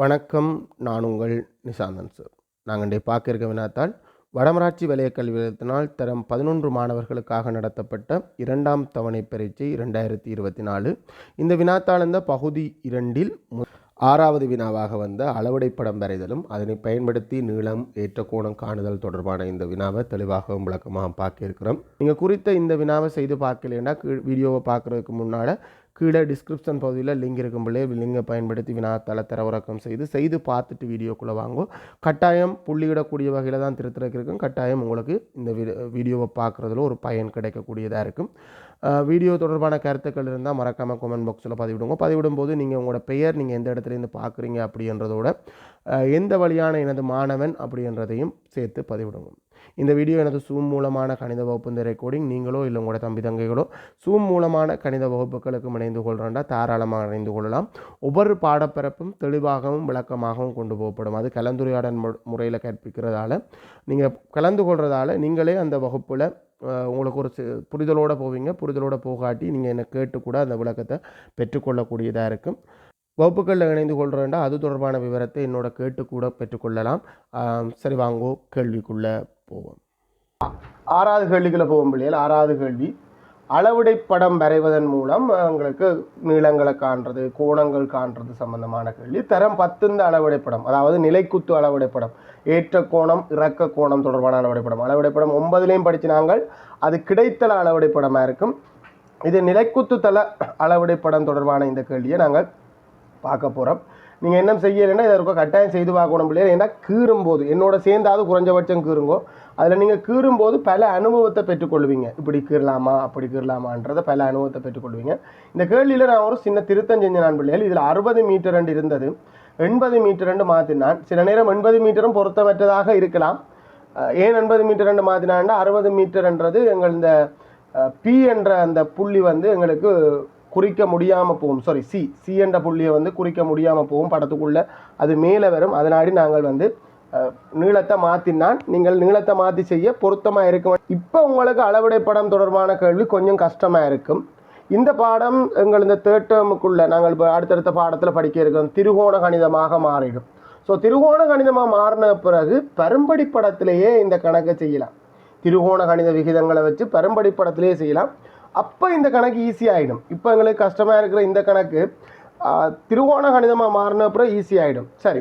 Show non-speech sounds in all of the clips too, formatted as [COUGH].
வணக்கம் நான் உங்கள் நிசாந்தன் சார். நாங்கள் இன்றைய பார்க்க இருக்க வினாத்தால் வடமராட்சி வலய கல்வி நிலையத்தினால் தரம் பதினொன்று மாணவர்களுக்காக நடத்தப்பட்ட இரண்டாம் தவணை பரீட்சை இரண்டாயிரத்தி இருபத்தி நாலு. இந்த வினாத்தாள் இந்த பகுதி இரண்டில் ஆறாவது வினாவாக வந்த அளவடை படம் வரைதலும் அதனை பயன்படுத்தி நீளம் ஏற்ற கோணம் காணுதல் தொடர்பான இந்த வினாவை தெளிவாகவும் விளக்கமாக பார்க்க இருக்கிறோம். நீங்கள் குறித்த இந்த வினாவை செய்து பார்க்கலைன்னா வீடியோவை பார்க்குறதுக்கு முன்னால் கீழே டிஸ்கிரிப்ஷன் பகுதியில் லிங்க் இருக்கும் பிள்ளை லிங்கை பயன்படுத்தி வினாத்தாள தரவிறக்கம் செய்து செய்து பார்த்துட்டு வீடியோக்குள்ளே வாங்கும் கட்டாயம் புள்ளியிடக்கூடிய வகையில் தான் திருத்தறதுக்கு இருக்கும். கட்டாயம் உங்களுக்கு இந்த வீடியோவை பார்க்குறதுல ஒரு பயன் கிடைக்கக்கூடியதாக இருக்கும். வீடியோ தொடர்பான கருத்துக்கள் இருந்தால் மறக்காமல் கமெண்ட் பாக்ஸில் பதிவிடுங்க. பதிவிடும் போது நீங்கள் உங்களோட பெயர் நீங்கள் எந்த இடத்துலேருந்து பார்க்குறீங்க அப்படின்றதோட எந்த வழியான எனது மாணவன் அப்படின்றதையும் சேர்த்து பதிவிடுங்க. இந்த வீடியோ எனது சூம் மூலமான கணித வகுப்பு இந்த ரெக்கார்டிங் நீங்களோ இல்லை உங்களோட தம்பி தங்கைகளோ சூம் மூலமான கணித வகுப்புகளுக்கும் இணைந்து கொள்கிறோண்டா தாராளமாக இணைந்து கொள்ளலாம். ஒவ்வொரு பாடப்பிறப்பும் தெளிவாகவும் விளக்கமாகவும் கொண்டு போகப்படும். அது கலந்துரையாடல் முறையில் கற்பிக்கிறதால நீங்கள் கலந்து கொள்றதால நீங்களே அந்த வகுப்பில் உங்களுக்கு ஒரு புரிதலோடு போவீங்க. புரிதலோடு போகாட்டி நீங்கள் என்னை கேட்டு கூட அந்த விளக்கத்தை பெற்றுக்கொள்ளக்கூடியதாக இருக்கும். வகுப்புகளில் இணைந்து கொள்கிறேன்டா அது தொடர்பான விவரத்தை என்னோட கேட்டு கூட பெற்றுக்கொள்ளலாம் சரி வாங்கோ கேள்விக்குள்ளே போவோம். ஆறாவது கேள்விக்குள்ளே போவோம் பிள்ளைகள். ஆறாவது கேள்வி. அளவுடை படம் வரைவதன் மூலம் உங்களுக்கு நீளங்களை காண்றது கோணங்கள் காண்றது சம்பந்தமான கேள்வி. தரம் பத்துந்த அளவுடை படம் அதாவது நிலைக்குத்து அளவுடை படம் ஏற்ற கோணம் இறக்க கோணம் தொடர்பான அளவுடை படம். அளவுடை படம் ஒன்பதுலேயும் படித்து நாங்கள் அது கிடைத்தல அளவுடை படமாக இருக்கும். இது நிலைக்குத்து தள அளவுடை படம் தொடர்பான இந்த கேள்வியை நாங்கள் பார்க்க போகிறோம் நீங்கள் என்ன செய்யலைன்னா இதை இருக்க கட்டாயம் செய்து பார்க்கணும் பிள்ளையா ஏன்னா கீறும்போது என்னோட சேர்ந்தாவது குறைஞ்சபட்சம் கீறுங்கோ. அதில் நீங்கள் கீறும்போது பல அனுபவத்தை பெற்றுக்கொள்வீங்க. இப்படி கீறலாமா அப்படி கீறலாமான்றதை பல அனுபவத்தை பெற்றுக்கொள்வீங்க. இந்த கேள்வியில் நான் ஒரு சின்ன திருத்தம் செஞ்ச நான் பிள்ளைகள். இதில் அறுபது மீட்டர் ரெண்டு இருந்தது. எண்பது மீட்டர் ரெண்டு மாற்றினான் சில நேரம் எண்பது மீட்டரும் பொருத்தமற்றதாக இருக்கலாம். ஏன் எண்பது மீட்டர் ரெண்டு மாற்றினான்னா அறுபது மீட்டர்ன்றது எங்கள் இந்த பி என்ற அந்த புள்ளி வந்து எங்களுக்கு குறிக்க முடியாமல் போகும். சாரி சி சி என்ற புள்ளியை வந்து குறிக்க முடியாமல் போகும் படத்துக்குள்ளே. அது மேலே வரும். அதனாடி நாங்கள் வந்து நீளத்தை மாற்றினான் நீங்கள் நீளத்தை மாற்றி செய்ய பொருத்தமாக இருக்கும் இப்போ உங்களுக்கு அளவிடை படம் தொடர்பான கேள்வி கொஞ்சம் கஷ்டமாக இருக்கும். இந்த பாடம் எங்கள் இந்த தேர்ட் டேர்முக்குள்ளே நாங்கள் இப்போ அடுத்தடுத்த பாடத்தில் படிக்க இருக்கிறோம். திருகோண கணிதமாக மாறிடும். ஸோ திருகோண கணிதமாக மாறின பிறகு பரும்படி படத்திலேயே இந்த கணக்கை செய்யலாம். திருகோண கணித விகிதங்களை வச்சு பரும்படி படத்திலேயே செய்யலாம். அப்போ இந்த கணக்கு ஈஸியாகிடும் இப்போ எங்களுக்கு கஷ்டமாக இருக்கிற இந்த கணக்கு திருவோண திருகோண கணிதமாக மாறின அப்புறம் ஈஸியாகிடும் சரி.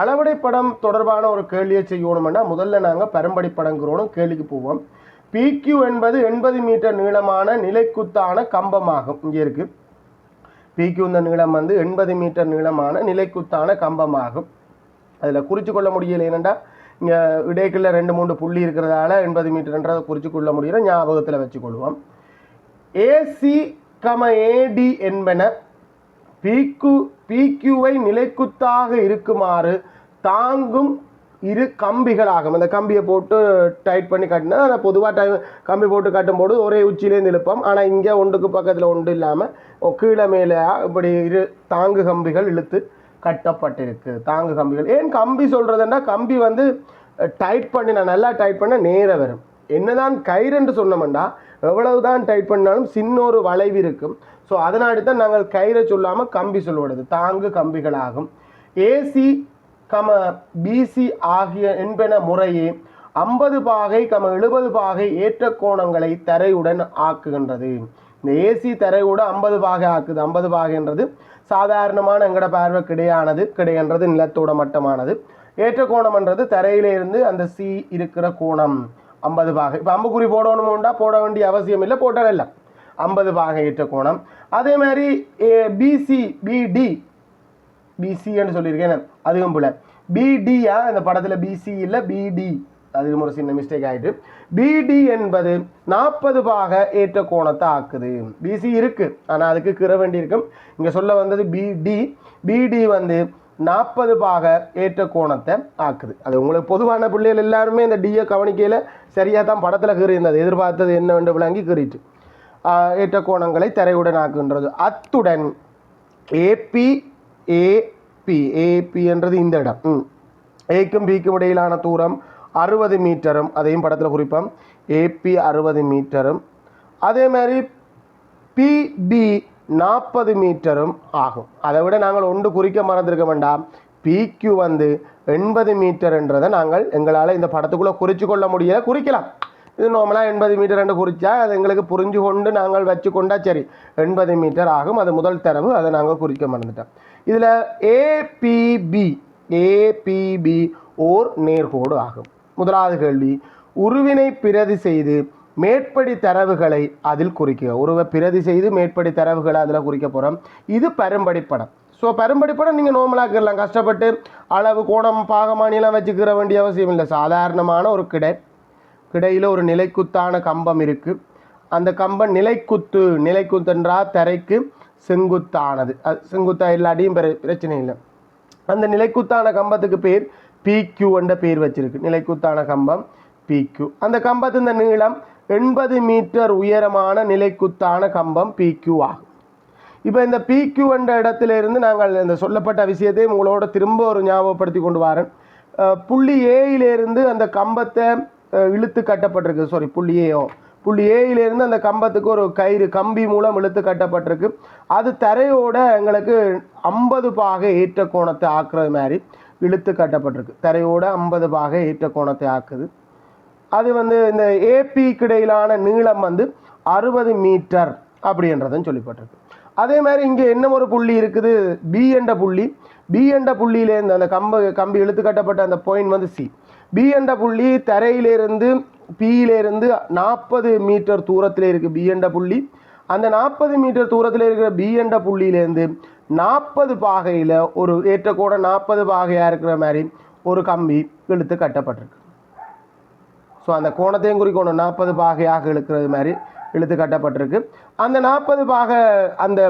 அளவடை படம் தொடர்பான ஒரு கேள்வியை செய்யணும்னா முதல்ல நாங்கள் பரம்படி படங்கிறோம் கேள்விக்கு போவோம். பிக்யூ என்பது எண்பது மீட்டர் நீளமான நிலைக்குத்தான கம்பமாகும். இங்கே இருக்கு. பிக்யூ இந்த நீளம் வந்து எண்பது மீட்டர் நீளமான நிலைக்குத்தான கம்பமாகும். அதில் குறித்து கொள்ள முடியலை. என்னென்னா இடைக்குள்ள ரெண்டு மூணு புள்ளி இருக்கிறதால எண்பது மீட்டர்ன்றதை குறித்து கொள்ள முடியல ஞாபகத்தில் வச்சுக்கொள்வோம். ஏசி கம ஏடி என்பன பிக்கு பிக்யூவை நிலைக்குத்தாக இருக்குமாறு தாங்கும் இரு கம்பிகளாகும். அந்த கம்பியை போட்டு டைட் பண்ணி கட்டினா அதை பொதுவாக டை கம்பி போட்டு கட்டும்போது ஒரே உச்சியிலேருந்து இழுப்போம். ஆனால் இங்கே ஒன்றுக்கு பக்கத்தில் ஒன்று இல்லாமல் கீழே மேலே இப்படி இரு தாங்கு கம்பிகள் இழுத்து கட்டப்பட்டிருக்கு. தாங்கு கம்பிகள். ஏன் கம்பி சொல்கிறதுன்னா கம்பி வந்து டைட் பண்ணி நான் நல்லா டைட் பண்ண நேராக வரும். என்னதான் கயிறுன்னு சொன்னோம்னா எவ்வளவுதான் டைட் பண்ணாலும் சின்ன ஒரு வளைவு இருக்கும். ஸோ அதனாடி தான் நாங்கள் கயிறை சொல்லாமல் கம்பி சொல்லுவது தாங்கு கம்பிகளாகும். ஏசி கம பிசி ஆகிய என்பன முறையே ஐம்பது பாகை கம எழுபது பாகை ஏற்ற கோணங்களை தரையுடன் ஆக்குகின்றது. இந்த ஏசி தரையோட ஐம்பது பாகை ஆக்குது. ஐம்பது பாகைன்றது சாதாரணமான எங்கட பார்வை கிடையானது கிடையன்றது நிலத்தோட மட்டமானது. ஏற்ற கோணம்ன்றது தரையிலிருந்து அந்த சி இருக்கிற கோணம். ஐம்பது பாகை. இப்போ அம்புக்குறி போடணுமுண்டா? போட வேண்டிய அவசியம் இல்லை போட்டால் இல்லை ஐம்பது பாகை ஏற்ற கோணம். அதே மாதிரி பிசி பிடி பிசின்னு சொல்லியிருக்கேன். அதுவும் போல. பிடியா இந்த படத்தில் பிசி இல்லை பிடி அதுவும் ஒரு சின்ன மிஸ்டேக் ஆகிட்டு பிடி என்பது நாற்பது பாக ஏற்ற கோணத்தை ஆக்குது. பிசி இருக்குது ஆனால் அதுக்கு கிற வேண்டியிருக்கும். இங்கே சொல்ல வந்தது பிடி பிடி வந்து நாற்பது பாக ஏற்ற கோணத்தை ஆக்குது. அது உங்களுக்கு பொதுவான பிள்ளைகள் எல்லாருமே இந்த டியை கவனிக்கையில் சரியாக தான் படத்தில் கீறியிருந்தது. எதிர்பார்த்தது என்ன என்று விளங்கி கீறிட்டு. ஏற்ற கோணங்களை தரையுடன் ஆக்குகின்றது. அத்துடன் ஏபி ஏபி ஏபி என்றது இந்த இடம். ம். ஏக்கும் பிக்கும் இடையிலான தூரம் அறுபது மீட்டரும் அதையும் படத்தில் குறிப்போம். ஏபி அறுபது மீட்டரும். அதே மாதிரி பிபி நாற்பது மீட்டரும் ஆகும். அதை விட நாங்கள் ஒன்று குறிக்க மறந்துருக்க வேண்டாம். பிக்யூ வந்து எண்பது மீட்டர்ன்றதை நாங்கள் எங்களால் இந்த படத்துக்குள்ளே குறித்து கொள்ள முடியல குறிக்கலாம். இது நார்மலாக எண்பது மீட்டர் என்று குறித்தா அது எங்களுக்கு புரிஞ்சு கொண்டு நாங்கள் வச்சு கொண்டா சரி. எண்பது மீட்டர் ஆகும் அது முதல் தரவு அதை நாங்கள் குறிக்க மறந்துட்டோம். இதில் ஏபிபி ஏபிபி ஓர் நேர்கோடு ஆகும். முதலாவது கேள்வி. உருவினை பிரதி செய்து மேற்படி தரவுகளை அதில் குறிக்க. உருவை பிரதி செய்து மேற்படி தரவுகளை அதில் குறிக்க போகிறோம் இது பரும்படி படம். ஸோ பரும்படி படம் நீங்கள் நோமலாக்கிடலாம் கஷ்டப்பட்டு அளவு கோணம் பாகமானிலாம் வச்சுக்கிற வேண்டிய அவசியம் இல்லை. சாதாரணமான ஒரு கிடை கிடையில் ஒரு நிலைக்குத்தான கம்பம் இருக்குது அந்த கம்பம் நிலைக்குத்து நிலைக்குத்தன்றா தரைக்கு செங்குத்தானது. அது செங்குத்தாக செங்குத்தா பிர பிரச்சனை இல்லை. அந்த நிலைக்குத்தான கம்பத்துக்கு பேர் பிக்யூ என்ற பேர் வச்சிருக்கு. நிலைக்குத்தான கம்பம் பிக்யூ அந்த கம்பத்தின் நீளம் எண்பது மீட்டர் உயரமான நிலைக்குத்தான கம்பம் பிக்யூ ஆகும். இப்போ இந்த பிக்யூ என்ற இடத்துல இருந்து நாங்கள் இந்த சொல்லப்பட்ட விஷயத்தை உங்களோட திரும்ப ஒரு ஞாபகப்படுத்தி கொண்டு வரேன். புள்ளி ஏயிலிருந்து அந்த கம்பத்தை இழுத்து கட்டப்பட்டிருக்கு. சாரி புள்ளி ஏயோ புள்ளி ஏயிலிருந்து அந்த கம்பத்துக்கு ஒரு கயிறு கம்பி மூலம் இழுத்து கட்டப்பட்டிருக்கு. அது தரையோட எங்களுக்கு ஐம்பது பாகை ஏற்ற கோணத்தை ஆக்குறது மாதிரி. இழுத்து கட்டப்பட்டிருக்கு. தரையோட ஐம்பது பாகை ஏற்ற கோணத்தை ஆக்குது. அது வந்து இந்த ஏபிக்கு இடையிலான நீளம் வந்து அறுபது மீட்டர் அப்படின்றதும் சொல்லப்பட்டிருக்கு. அதே மாதிரி இங்கே என்ன ஒரு புள்ளி இருக்குது? பி என்ற புள்ளி. பி என்ற புள்ளியிலேருந்து அந்த கம்பு கம்பி இழுத்து கட்டப்பட்ட அந்த பாயிண்ட் வந்து சி பி என்ற புள்ளி தரையிலிருந்து பியிலிருந்து நாற்பது மீட்டர் தூரத்தில் இருக்குது பி என்ற புள்ளி. அந்த நாற்பது மீட்டர் தூரத்தில் இருக்கிற பி என்ற புள்ளியிலேருந்து நாற்பது பாகையில் ஒரு ஏற்றக்கூட நாற்பது பாகையாக இருக்கிற மாதிரி ஒரு கம்பி இழுத்து கட்டப்பட்டிருக்கு. ஸோ அந்த கோணத்தையும் குறிக்கணும். நாற்பது பாகையாக இழுக்கிறது மாதிரி இழுத்து கட்டப்பட்டிருக்கு. அந்த நாற்பது பாகை அந்த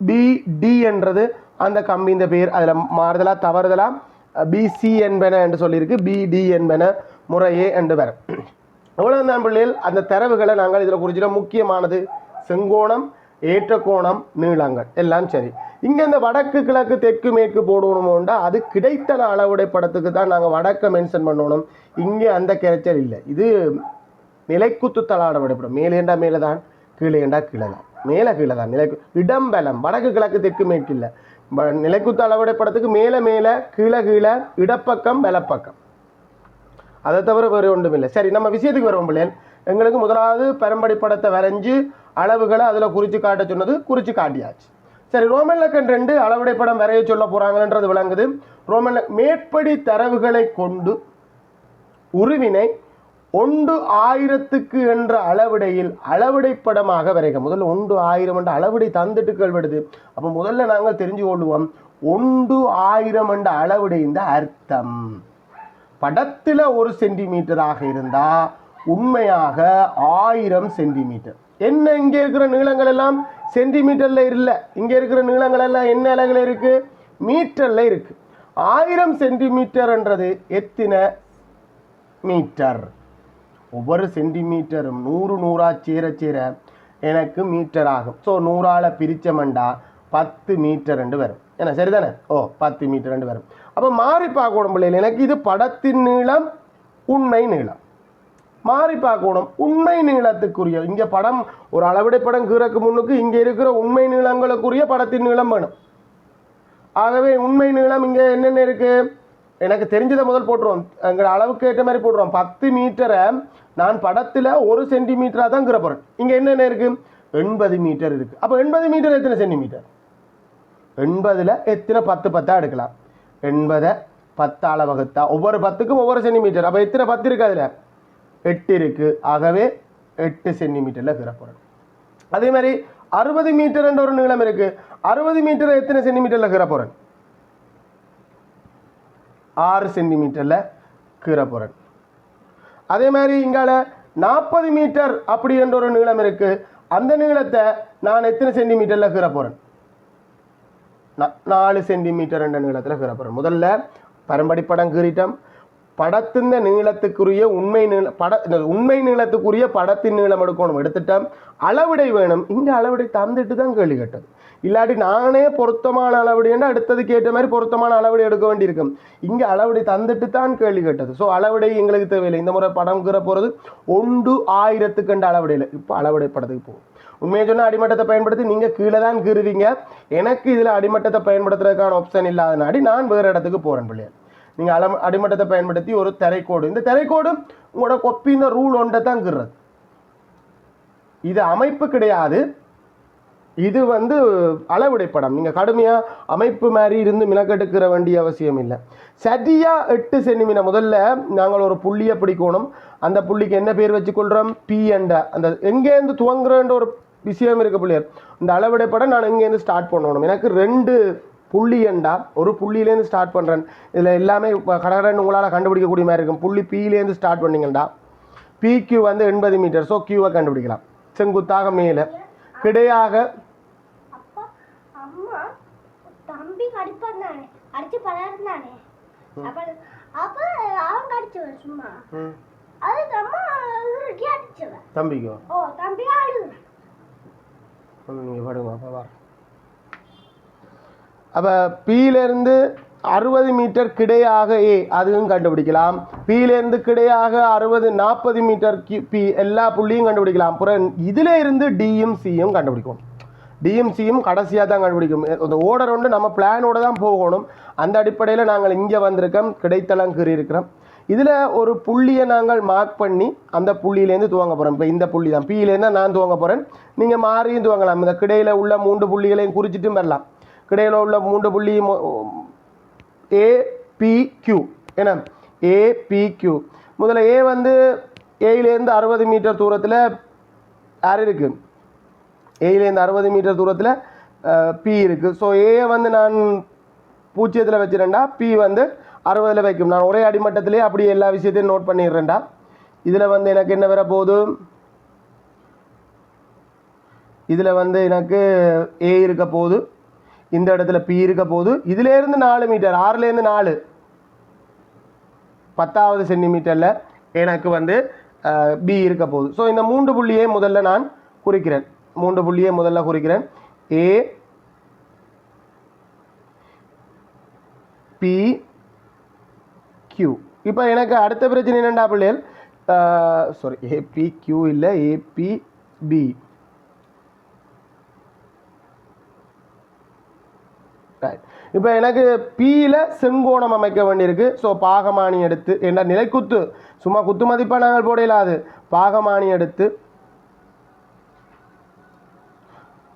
பி டி என்றது அந்த கம்பியின் பேர். அதில் மாறுதலாக தவறுதலாக பிசி என்பன என்று சொல்லியிருக்கு. பிடி என்பன முறையே என்று வரும். [CLEARS THROAT] அவ்வளோதான் பிள்ளைகள் அந்த தரவுகளை நாங்கள் இதில் குறிச்சிட முக்கியமானது செங்கோணம் ஏற்ற கோணம் நீளங்கள். எல்லாம் சரி. இங்கே இந்த வடக்கு கிழக்கு தெற்கு மேற்கு போடணுமோண்டா அது கிடைத்தல அளவுடை படத்துக்கு தான் நாங்கள் வடக்கை மென்ஷன் பண்ணணும். இங்கே அந்த கிடைச்சல் இல்லை. இது நிலைக்குத்து தளாட விடப்படும். மேலேண்டா மேலே தான் கீழேண்டா கீழே தான் மேலே கீழே தான் நிலை இடம்பலம். வடக்கு கிழக்கு தெற்கு மேற்கு இல்லை. நிலைக்குத்து அளவுடை படத்துக்கு மேலே மேலே கீழே கீழே இடப்பக்கம் பலப்பக்கம் அதை தவிர வேறு ஒன்றும் இல்லை சரி நம்ம விஷயத்துக்கு வருவோம் பிள்ளைகள். எங்களுக்கு முதலாவது பெரம்படி படத்தை வரைஞ்சி அளவுகளை அதில் குறித்து காட்ட சொன்னது குறித்து காட்டியாச்சு. சரி ரோமன் லக்கன் ரெண்டு அளவுடை படம் வரைய சொல்ல போகிறாங்கன்றது விளங்குது. ரோமன் மேற்படி தரவுகளை கொண்டு உருவினை ஒன்று ஆயிரத்துக்கு என்ற அளவிடையில் அளவிடை படமாக வரைக. முதல்ல ஒன்று ஆயிரம் என்ற அளவிடை தந்துட்டு கேள்விடுது அப்போ முதல்ல நாங்கள் தெரிஞ்சு கொள்வோம். ஒன்று ஆயிரம் என்ற அளவிடை இந்த அர்த்தம். படத்தில் ஒரு சென்டிமீட்டராக இருந்தால் உண்மையாக ஆயிரம் சென்டிமீட்டர். என்ன இங்கே இருக்கிற நீளங்கள் எல்லாம் சென்டிமீட்டரில் இல்லை. இங்கே இருக்கிற நீளங்கள் எல்லாம் என்ன அளவில் இருக்குது மீட்டரில் இருக்குது ஆயிரம் சென்டிமீட்டர்ன்றது எத்தனை மீட்டர்? ஒவ்வொரு சென்டிமீட்டரும் நூறு நூறா சேர சேர எனக்கு மீட்டர் ஆகும். ஸோ நூறால் பிரிச்சமண்டா பத்து மீட்டர் ரெண்டு வரும். என்ன சரிதானே? ஓ பத்து மீட்டர் ரெண்டு வரும். அப்போ மாறி பார்க்க உடம்புல எனக்கு இது படத்தின் நீளம் உண்மை நீளம். மாறி பார்க்கணும். உண்மை நீளத்துக்குரிய இங்கே படம் ஒரு அளவிடை படம் கீழக்கு முன்னுக்கு இங்கே இருக்கிற உண்மை நீளங்களுக்குரிய படத்தின் நீளம் வேணும். ஆகவே உண்மை நீளம் இங்கே என்னென்ன இருக்குது எனக்கு தெரிஞ்சதை முதல் போட்டுருவோம். எங்கள் அளவுக்கு ஏற்ற மாதிரி போட்டுருவோம். பத்து மீட்டரை நான் படத்தில் ஒரு சென்டிமீட்டராக தான் கீற இங்கே என்னென்ன இருக்குது எண்பது மீட்டர் இருக்குது அப்போ எண்பது மீட்டர் எத்தனை சென்டிமீட்டர்? எண்பதில் எத்தனை பத்து பத்தாக எடுக்கலாம். எண்பதை பத்தால வகுத்தா ஒவ்வொரு பத்துக்கும் ஒவ்வொரு சென்டிமீட்டர். அப்போ எத்தனை பத்து இருக்கு அதில்? எட்டு இருக்கு. ஆகவே எட்டு சென்டிமீட்டரில் கீற அதே மாதிரி அறுபது மீட்டர்ன்ற ஒரு நீளம் இருக்கு. அறுபது மீட்டர் எத்தனை சென்டிமீட்டரில் கிரப்புறன் ஆறு சென்டிமீட்டரில் கிரப்புறன் அதே மாதிரி இங்கால நாற்பது மீட்டர் அப்படி என்ற ஒரு நீளம் இருக்கு. அந்த நீளத்தை நான் எத்தனை சென்டிமீட்டரில் கிரப்புறன் நாலு சென்டிமீட்டர் என்ற நீளத்தில் கிரப்புறன் முதல்ல பரம்படி படம் படத்தின் நீளத்துக்குரிய உண்மை நீள பட உண்மை நீளத்துக்குரிய படத்தின் நீளம் எடுக்கணும். எடுத்துட்டோம் அளவிடை வேணும். இங்கே அளவிடை தந்துட்டு தான் கேள்வி கேட்டது. இல்லாட்டி நானே பொருத்தமான அளவிடைன்னா அடுத்ததுக்கு ஏற்ற மாதிரி பொருத்தமான அளவிடை எடுக்க வேண்டியிருக்கும். இங்கே அளவிடை தந்துட்டு தான் கேள்வி கேட்டது. ஸோ அளவிடை எங்களுக்கு தேவையில்லை. இந்த முறை படம் போகிறது ஒன்று ஆயிரத்துக்கு என்ற அளவிடையில். இப்போ அளவிடை படத்துக்கு போகும் உண்மையை சொன்னால் அடிமட்டத்தை பயன்படுத்தி நீங்கள் கீழே தான் கீறுவீங்க. எனக்கு இதில் அடிமட்டத்தை பயன்படுத்துறதுக்கான ஆப்ஷன் இல்லாதனாடி நான் வேறு இடத்துக்கு போகிறேன் பிள்ளைகள் நீங்கள் அலம் அடிமட்டத்தை பயன்படுத்தி ஒரு திரைக்கோடு. இந்த திரைக்கோடு உங்களோட கொப்பின ரூல் ஒன்றை தான் இது அமைப்பு கிடையாது. இது வந்து அளவிடைப்படம். நீங்கள் கடுமையாக அமைப்பு மாதிரி இருந்து மினக்கெடுக்கிற வேண்டிய அவசியம் இல்லை. சரியாக எட்டு சென்டிமீட்டர். முதல்ல நாங்கள் ஒரு புள்ளியை பிடிக்கணும். அந்த புள்ளிக்கு என்ன பேர் வச்சுக்கொள்கிறோம் பி என்ற. அந்த எங்கேருந்து துவங்குறன்ற ஒரு விஷயம் இருக்க பிள்ளையர். இந்த அளவிடைப்படம் நான் எங்கேருந்து ஸ்டார்ட் பண்ணணும்? எனக்கு ரெண்டு புள்ளி எண்டா ஒரு புள்ளியிலேருந்து ஸ்டார்ட் பண்ணுறேன் இதில் எல்லாமே கடகடன் உங்களால் கண்டுபிடிக்கக்கூடிய மாதிரி இருக்கும். புள்ளி பியிலேருந்து ஸ்டார்ட் பண்ணீங்கண்டா? பிக்யூ வந்து எண்பது மீட்டர் ஸோ கியூவை கண்டுபிடிக்கலாம். செங்குத்தாக மேலே. கிடையாக தம்பிக்கோ. ஓ தம்பி நீங்கள் படுங்க. அப்போ வர அப்போ பியிலேருந்து அறுபது மீட்டர் கிடையாக ஏ அதுவும் கண்டுபிடிக்கலாம். பியிலேருந்து கிடையாக அறுபது நாற்பது மீட்டர் கி பி எல்லா புள்ளியும் கண்டுபிடிக்கலாம். அப்புறம் இதில் இருந்து டியும் சியும் கண்டுபிடிக்கும் டிஎம்சியும் கடைசியாக தான் கண்டுபிடிக்கும். அந்த ஓடர் ஒன்று நம்ம பிளானோட தான் போகணும். அந்த அடிப்படையில் நாங்கள் இங்கே வந்திருக்கோம். கிடைத்தலம் கீறி இருக்கிறோம். இதில் ஒரு புள்ளியை நாங்கள் மார்க் பண்ணி அந்த புள்ளியிலேருந்து துவங்க போகிறோம் இப்போ இந்த புள்ளி தான் பியிலேருந்து நான் துவங்க போகிறேன் நீங்கள் மாறியும் துவங்கலாம். இந்த கிடையில் உள்ள மூன்று புள்ளிகளையும் குறிச்சிட்டும் வரலாம். கிடையில் உள்ள மூன்று புள்ளி ஏபிக்யூ என்ன? ஏபிக்யூ முதல்ல ஏ வந்து ஏயிலேருந்து அறுபது மீட்டர் தூரத்தில் யார் இருக்குது ஏயிலேருந்து அறுபது மீட்டர் தூரத்தில் பி இருக்குது ஸோ ஏ வந்து நான் பூஜ்ஜியத்தில் வச்சிருந்தா பி வந்து அறுபதில் வைக்கும். நான் ஒரே அடிமட்டத்திலே அப்படியே எல்லா விஷயத்தையும் நோட் பண்ணிடுறேன்டா. இதில் வந்து எனக்கு என்ன வர போகுது இதில் வந்து எனக்கு ஏ இருக்க போகுது இந்த இடத்துல பி இருக்க போது இதுலேருந்து நாலு மீட்டர் ஆறுலேருந்து நாலு. பத்தாவது சென்டிமீட்டரில் எனக்கு வந்து பி இருக்க போகுது. ஸோ இந்த மூன்று புள்ளியை முதல்ல நான் குறிக்கிறேன். மூன்று புள்ளியை முதல்ல குறிக்கிறேன். ஏ பி கியூ இப்போ எனக்கு அடுத்த பிரச்சனை என்னண்டா பிள்ளைகள்? சாரி ஏபி கியூ இல்லை ஏபி பி இப்போ எனக்கு பியில் செங்கோணம் அமைக்க வேண்டியிருக்கு. ஸோ பாகமானி எடுத்து என்ன நிலைக்குத்து சும்மா குத்து மதிப்பாக நாங்கள் போடையிலாது பாகமானி எடுத்து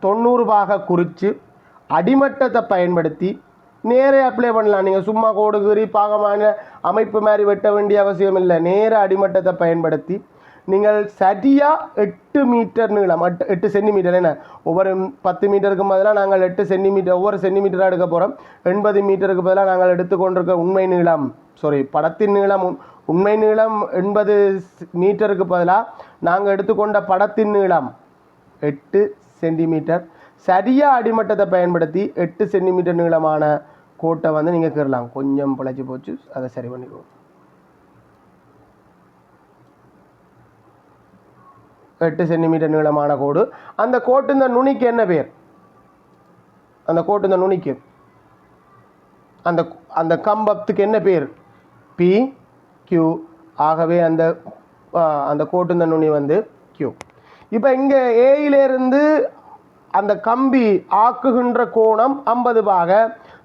தொண்ணூறு பாக குறித்து அடிமட்டத்தை பயன்படுத்தி நேரே அப்ளை பண்ணலாம். நீங்கள் சும்மா கோடுகிறி பாகமான அமைப்பு மாதிரி வெட்ட வேண்டிய அவசியம் இல்லை நேர அடிமட்டத்தை பயன்படுத்தி நீங்கள் சரியாக எட்டு மீட்டர் நீளம் எட்டு எட்டு சென்டிமீட்டர் என்ன? ஒவ்வொரு பத்து மீட்டருக்கு பதிலாக நாங்கள் எட்டு சென்டிமீட்டர் ஒவ்வொரு சென்டிமீட்டராக எடுக்க போகிறோம் எண்பது மீட்டருக்கு பதிலாக நாங்கள் எடுத்துக்கொண்டிருக்க உண்மை நீளம் சாரி படத்தின் நீளம் உண்மை நீளம் எண்பது மீட்டருக்கு பதிலாக நாங்கள் எடுத்துக்கொண்ட படத்தின் நீளம் எட்டு சென்டிமீட்டர் சரியாக அடிமட்டத்தை பயன்படுத்தி எட்டு சென்டிமீட்டர் நீளமான கோட்டை வந்து நீங்கள் கீறலாம். கொஞ்சம் பிழைச்சி போச்சு அதை சரி பண்ணிக்குவோம் எட்டு சென்டிமீட்டர் நீளமான கோடு. அந்த கோட்டு இந்த நுனிக்கு என்ன பேர் அந்த கோட்டு இந்த நுனிக்கு. அந்த அந்த கம்பத்துக்கு என்ன பேர் பி கியூ ஆகவே அந்த அந்த கோட்டு இந்த நுனி வந்து கியூ இப்போ இங்கே ஏயிலேருந்து அந்த கம்பி ஆக்குகின்ற கோணம் ஐம்பது பாக.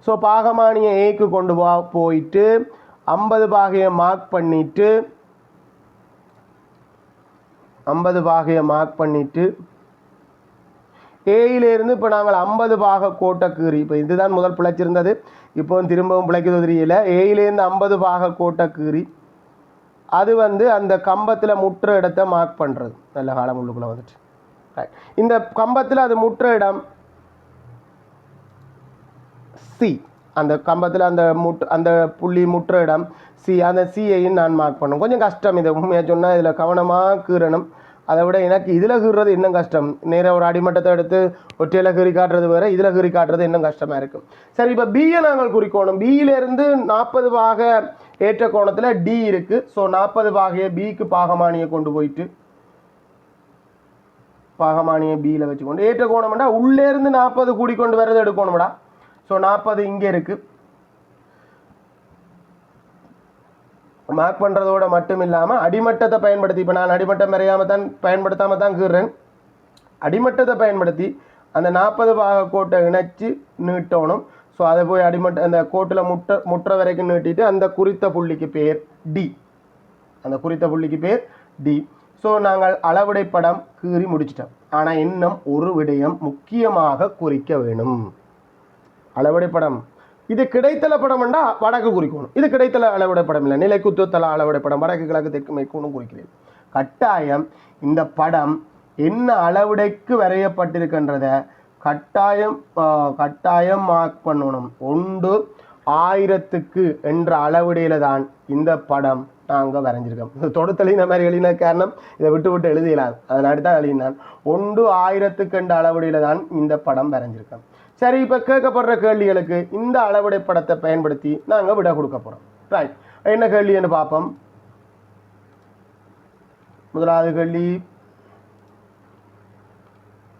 ஸோ பாகமானியை ஏக்கு கொண்டு போ போயிட்டு ஐம்பது பாகையை மார்க் பண்ணிவிட்டு ஐம்பது பாகையை மார்க் பண்ணிவிட்டு ஏயிலிருந்து இப்போ நாங்கள் ஐம்பது பாக கோட்டை கீறி இப்போ இதுதான் முதல் பிழைச்சிருந்தது. இப்போ திரும்பவும் பிழைக்குது தெரியல. ஏயிலேருந்து ஐம்பது பாக கோட்டை கீறி அது வந்து அந்த கம்பத்தில் முற்ற இடத்த மார்க் பண்ணுறது நல்ல காலம் உள்ளுக்குள்ளே வந்துட்டு. ரைட் இந்த கம்பத்தில் அது முற்ற இடம் சி அந்த கம்பத்தில் அந்த முட் அந்த புள்ளி முற்ற இடம் சி அந்த சியையும் நான் மார்க் பண்ணணும். கொஞ்சம் கஷ்டம் இது. உண்மையாக சொன்னால் இதில் கவனமாக கீறணும். அதை விட எனக்கு இதில் கீறுறது இன்னும் கஷ்டம். நேராக ஒரு அடிமட்டத்தை எடுத்து ஒற்றையில் கீறி காட்டுறது வேறு இதில் கீறி காட்டுறது இன்னும் கஷ்டமாக இருக்கும். சரி இப்போ பியை நாங்கள் குறிக்கோணும். பியிலேருந்து நாற்பது பாக ஏற்ற கோணத்தில் டி இருக்குது ஸோ நாற்பது பாகையை பிக்கு பாகமானியை கொண்டு போயிட்டு பாகமானியை பியில் வச்சுக்கொண்டு. ஏற்ற கோணம்டா உள்ளே இருந்து நாற்பது கூடி கொண்டு வர்றது எடுக்கணும்டா. ஸோ நாற்பது இங்கே இருக்குது மார்க் பண்ணுறதோட மட்டும் இல்லாமல் அடிமட்டத்தை பயன்படுத்தி இப்போ நான் அடிமட்டம் வரையாமல் தான் பயன்படுத்தாமல் தான் கீறேன் அடிமட்டத்தை பயன்படுத்தி அந்த நாற்பது பாக கோட்டை இணைச்சி நீட்டணும். ஸோ அதை போய் அடிமட்ட அந்த கோட்டில் முட்டை முற்ற வரைக்கும் நீட்டிட்டு அந்த குறித்த புள்ளிக்கு பேர் டி அந்த குறித்த புள்ளிக்கு பேர் டி ஸோ நாங்கள் அளவுடை படம் கீறி முடிச்சிட்டோம். ஆனால் இன்னும் ஒரு விடயம் முக்கியமாக குறிக்க வேணும். அளவுடை படம். இது கிடைத்தல படம்ண்டா வடக்கு குறிக்கணும். இது கிடைத்தல அளவுடை படம் இல்லை நிலை குத்துத்தல அளவுடை படம் வடக்கு கிழக்கு தெற்கு மேற்கொண்டும் குறிக்கிறேன். கட்டாயம் இந்த படம் என்ன அளவுடைக்கு வரையப்பட்டிருக்கின்றத கட்டாயம் கட்டாயம் மார்க் பண்ணணும். ஒன்று ஆயிரத்துக்கு என்ற அளவுடையில தான் இந்த படம் நாங்கள் வரைஞ்சிருக்கோம். இது தொடுத்தலின மாதிரி எழுதின காரணம் இதை விட்டு விட்டு எழுதிடலாம். அதனாடி தான் எழுதினான். ஒன்று ஆயிரத்துக்கு என்ற அளவுடையில தான் இந்த படம் வரைஞ்சிருக்கோம். சரி இப்போ கேட்கப்படுற கேள்விகளுக்கு இந்த அளவுடை படத்தை பயன்படுத்தி நாங்கள் விட கொடுக்க போகிறோம் ரைட் என்ன கேள்வின்னு பார்ப்போம். முதலாவது கேள்வி.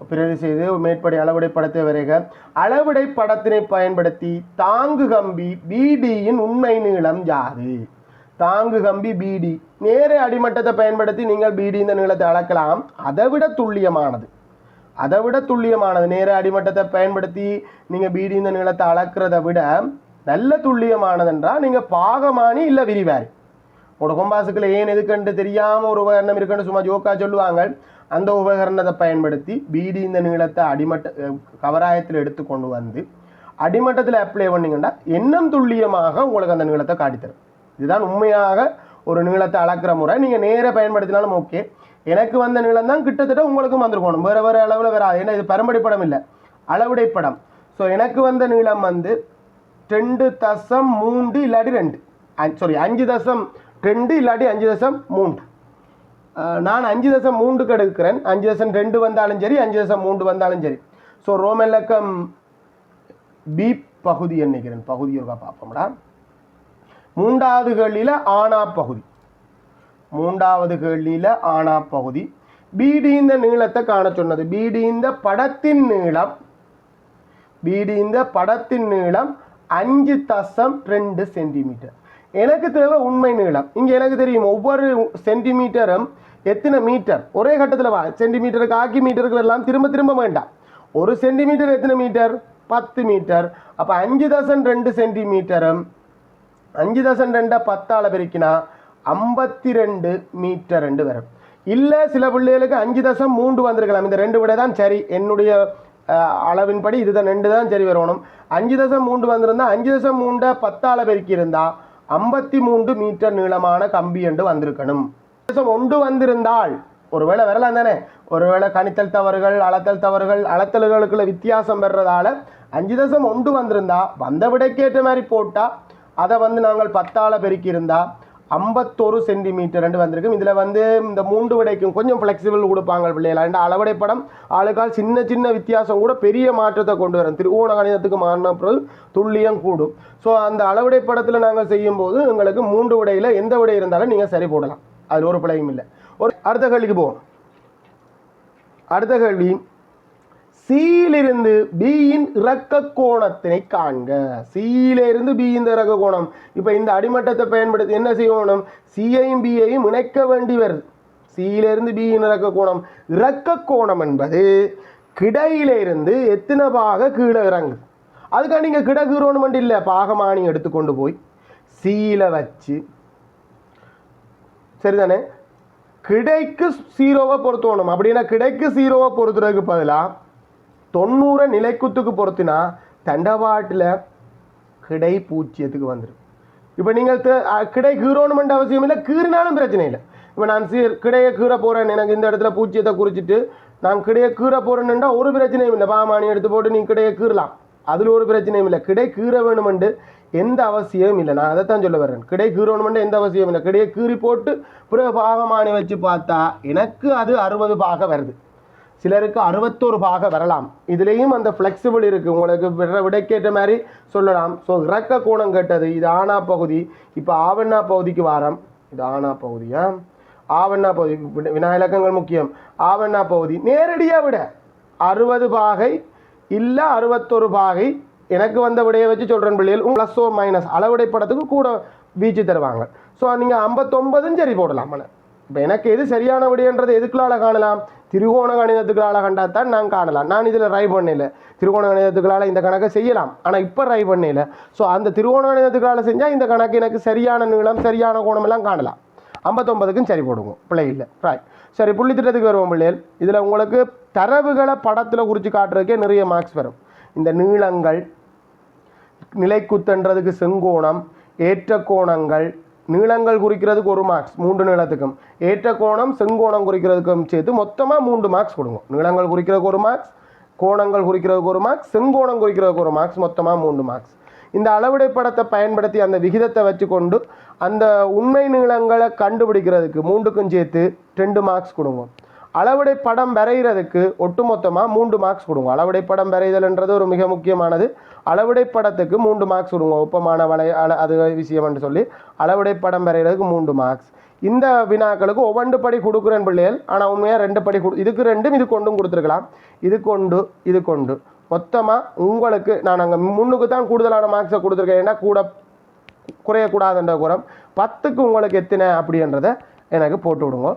பிறகு செய்து மேற்படி அளவுடை படத்தை வரைக. அளவுடை படத்தினை பயன்படுத்தி தாங்கு கம்பி பிடியின் உண்மை நீளம் யாது தாங்கு கம்பி பிடி நேர அடிமட்டத்தை பயன்படுத்தி நீங்கள் பிடி இந்த நீளத்தை அளக்கலாம். அதை விட துல்லியமானது. அதை விட துல்லியமானது. நேர அடிமட்டத்தை பயன்படுத்தி நீங்கள் பீடி இந்த நீளத்தை அளக்கிறத விட நல்ல துல்லியமானதுன்றால் நீங்கள் பாகமானி இல்லை விரிவாரி. உங்களோட கொம்பாசுக்குள்ள ஏன் எதுக்குன்ட்டு தெரியாமல் ஒரு உபகரணம் இருக்குன்னு சும்மா ஜோக்கா சொல்லுவாங்க. அந்த உபகரணத்தை பயன்படுத்தி பீடி இந்த நீளத்தை அடிமட்ட கவராயத்தில் எடுத்து கொண்டு வந்து அடிமட்டத்தில் அப்ளை பண்ணீங்கன்னா எண்ணம் துல்லியமாக உங்களுக்கு அந்த நீளத்தை காட்டித்தரும். இதுதான் உண்மையாக ஒரு நீளத்தை அளக்கிற முறை. நீங்கள் நேராக பயன்படுத்தினாலும் ஓகே எனக்கு வந்த நீளம் தான் கிட்டத்தட்ட உங்களுக்கும் வந்திருக்கணும் வேறு வேறு அளவில் வேறு ஏன்னா இது பரம்பரை படம் இல்லை. அளவுடை படம். ஸோ எனக்கு வந்த நீளம் வந்து ரெண்டு தசம் மூன்று இல்லாட்டி ரெண்டு. சாரி அஞ்சு தசம் ரெண்டு இல்லாட்டி அஞ்சு தசம் மூன்று. நான் அஞ்சு தசம் மூன்றுக்கு எடுக்கிறேன். அஞ்சு தசம் ரெண்டு வந்தாலும் சரி அஞ்சு தசம் மூன்று வந்தாலும் சரி. ஸோ ரோமெல்லக்கம் பி பகுதி நினைக்கிறேன் பகுதி ஒருக்கா பார்ப்போம்டா. மூன்றாவது கேள்வியில் ஆனா பகுதி. மூன்றாவது கேள்வியில் ஆனா பகுதி. பிடி இந்த நீளத்தை காண சொன்னது. பிடி இந்த படத்தின் நீளம். பிடி இந்த படத்தின் நீளம் அஞ்சு தசம் ரெண்டு சென்டிமீட்டர். எனக்கு தேவை உண்மை நீளம். இங்கே எனக்கு தெரியும் ஒவ்வொரு சென்டிமீட்டரும் எத்தனை மீட்டர்? ஒரே கட்டத்தில் வா சென்டிமீட்டருக்கு ஆக்கி மீட்டருக்கு எல்லாம் திரும்ப திரும்ப வேண்டாம். ஒரு சென்டிமீட்டர் எத்தனை மீட்டர்? பத்து மீட்டர். அப்போ அஞ்சு தசம் ரெண்டு சென்டிமீட்டரும் அஞ்சு தசம் ரெண்டை பத்தால் பெருக்கினா ஐம்பத்தி ரெண்டு மீட்டர் ரெண்டு வரும் இல்லை சில பிள்ளைகளுக்கு அஞ்சு தசம் மூன்று வந்திருக்கலாம். இந்த ரெண்டு விட தான் சரி. என்னுடைய அளவின்படி இதுதான் ரெண்டு தான் சரி வரணும். அஞ்சு தசம் மூன்று வந்திருந்தால் அஞ்சு தசம் மூண்டை பத்தால் பெருக்கி ஐம்பத்தி மூன்று மீட்டர் நீளமான கம்பி என்று வந்திருக்கணும். தசம் ஒன்று வந்திருந்தால் ஒருவேளை வரலாம் தானே? ஒருவேளை கணித்தல் தவறுகள் அளத்தல் தவறுகள் அளத்தல்களுக்குள்ள வித்தியாசம் வர்றதால அஞ்சு தசம் ஒன்று வந்திருந்தா வந்த விடைக்கேற்ற மாதிரி போட்டால் அதை வந்து நாங்கள் பத்தால் பெருக்கியிருந்தால் ஐம்பத்தொரு சென்டிமீட்டர் ரெண்டு வந்திருக்கும். இதில் வந்து இந்த மூன்று விடைக்கும் கொஞ்சம் ஃப்ளெக்சிபிள் கொடுப்பாங்க பிள்ளைகள். ரெண்டு அளவடை படம் ஆளுக்கால் சின்ன சின்ன வித்தியாசம் கூட பெரிய மாற்றத்தை கொண்டு வரும். திருவோண கணிதத்துக்கு மாறின பிறகு துல்லியம் கூடும். ஸோ அந்த அளவடை படத்தில் நாங்கள் செய்யும்போது உங்களுக்கு மூன்று விடையில் எந்த விடை இருந்தாலும் நீங்கள் சரி போடலாம். அதில் ஒரு பிழையும் இல்லை. ஒரு அடுத்த கேள்விக்கு போவோம். அடுத்த கேள்வி சியிலிருந்து பியின் இறக்க கோணத்தினை காண்க. சியிலிருந்து பி இந்த இறக்க கோணம் இப்போ இந்த அடிமட்டத்தை பயன்படுத்தி என்ன செய்யணும்? சியையும் பியையும் இணைக்க வேண்டி வருது. சியிலிருந்து பியின் இறக்க கோணம் இறக்க கோணம் என்பது கிடையிலிருந்து எத்தனை பாக கீழே இறங்குது அதுக்காக நீங்கள் கிட கீரோணும் இல்லை பாகமானி எடுத்துக்கொண்டு போய் சீல வச்சு. சரிதானே? கிடைக்கு சீரோவை பொருத்தணும். அப்படின்னா கிடைக்கு சீரோவை பொறுத்துறதுக்கு பதிலாக தொண்ணூறை நிலைக்குத்துக்கு பொறுத்தினா தண்டவாட்டில் கிடை பூச்சியத்துக்கு வந்துடும் இப்போ நீங்கள் கிடை கீறணுமென்ற அவசியம் இல்லை கீறினாலும் பிரச்சனை இல்லை. இப்போ நான் சீ கிடையை கீற போகிறேன் எனக்கு இந்த இடத்துல பூச்சியத்தை குறிச்சிட்டு நான் கிடையை கீற போகிறேன்னுண்டா ஒரு பிரச்சனையும் இல்லை. பாமானி எடுத்து போட்டு நீ கிடையை கீறலாம். அதில் ஒரு பிரச்சனையும் இல்லை. கிடை கீற வேணுமெண்டு எந்த அவசியமும் இல்லை. நான் அதைத்தான் சொல்ல வரேன் கிடை கீறணுமெண்டு எந்த அவசியமும் இல்லை. கிடையை கீறி போட்டு பிறகு பாகமானி வச்சு பார்த்தா எனக்கு அது அறுபது பாக வருது. சிலருக்கு அறுபத்தோரு பாக வரலாம். இதுலேயும் அந்த ஃப்ளெக்சிபிள் இருக்குது உங்களுக்கு விட விடைக்கேற்ற மாதிரி சொல்லலாம். ஸோ இறக்க கோணம் கேட்டது இது ஆனா பகுதி. இப்போ ஆவண்ணா பகுதிக்கு வாரம். இது ஆனா பகுதியா? ஆவண்ணா பகுதி. வினாயிலக்கங்கள் முக்கியம். ஆவண்ணா பகுதி. நேரடியாக விட. அறுபது பாகை இல்லை அறுபத்தொரு பாகை. எனக்கு வந்த விடையை வச்சு சொல்கிறேன் பிள்ளைகள். ப்ளஸ் ஓ மைனஸ் அளவுடை படத்துக்கு கூட வீச்சு தருவாங்க. ஸோ நீங்கள் ஐம்பத்தொம்பதும் சரி போடலாம். மன இப்போ எனக்கு எது சரியான விடைன்றது எதுக்குள்ளால காணலாம்? திரிகோண கணிதத்துக்களால் கண்டாத்தான் நான் காணலாம். நான் இதில் ரை பண்ணல. திரிகோண கணிதத்துக்களால் இந்த கணக்கை செய்யலாம். ஆனால் இப்போ ரை பண்ணல. ஸோ அந்த திரிகோண கணிதத்துக்களால் செஞ்சால் இந்த கணக்கு எனக்கு சரியான நீளம் சரியான கோணமெல்லாம் காணலாம். ஐம்பத்தொம்பதுக்கும் சரி போடுவோம். பிள்ளை இல்லை. ரைட் சரி புள்ளி திட்டத்துக்கு வருவோம் பிள்ளைகள். இதில் உங்களுக்கு தரவுகளை படத்தில் குறித்து காட்டுறதுக்கே நிறைய மார்க்ஸ் வரும். இந்த நீளங்கள் நிலைக்குத்தன்றதுக்கு செங்கோணம் ஏற்ற கோணங்கள் நீளங்கள் குறிக்கிறதுக்கு ஒரு மார்க்ஸ் மூன்று நீளத்துக்கும். ஏற்ற கோணம் செங்கோணம் குறிக்கிறதுக்கும் சேர்த்து மொத்தமாக மூன்று மார்க்ஸ் கொடுங்க. நீளங்கள் குறிக்கிறதுக்கு ஒரு மார்க்ஸ் கோணங்கள் குறிக்கிறதுக்கு ஒரு மார்க்ஸ் செங்கோணம் குறிக்கிறதுக்கு ஒரு மார்க்ஸ் மொத்தமாக மூன்று மார்க்ஸ் இந்த அளவுடை படத்தை பயன்படுத்தி அந்த விகிதத்தை வச்சுக்கொண்டு அந்த உண்மை நீளங்களை கண்டுபிடிக்கிறதுக்கு மூன்றுக்கும் சேர்த்து ரெண்டு மார்க்ஸ் கொடுங்க. அளவுடை படம் வரைகிறதுக்கு ஒட்டுமொத்தமாக மூன்று மார்க்ஸ் கொடுங்க. அளவுடை படம் வரைதல்ன்றது ஒரு மிக முக்கியமானது. அளவுடை படத்துக்கு மூன்று மார்க்ஸ் கொடுங்க. ஒப்பமான வலை அள அது விஷயம்னு சொல்லி அளவுடை படம் வரைகிறதுக்கு மூன்று மார்க்ஸ் இந்த வினாக்களுக்கு ஒவ்வொன்று படி கொடுக்குறேன் பிள்ளைகள். ஆனால் உண்மையாக ரெண்டு படி கொடு இதுக்கு ரெண்டும் இது கொண்டும் கொடுத்துருக்கலாம். இது கொண்டு இது கொண்டு. மொத்தமாக உங்களுக்கு நான் அங்கே முன்னுக்கு தான் கூடுதலான மார்க்ஸை கொடுத்துருக்கேன். ஏன்னா கூட குறையக்கூடாதுன்ற குறம் பத்துக்கு உங்களுக்கு எத்தனை அப்படின்றத எனக்கு போட்டு விடுங்க.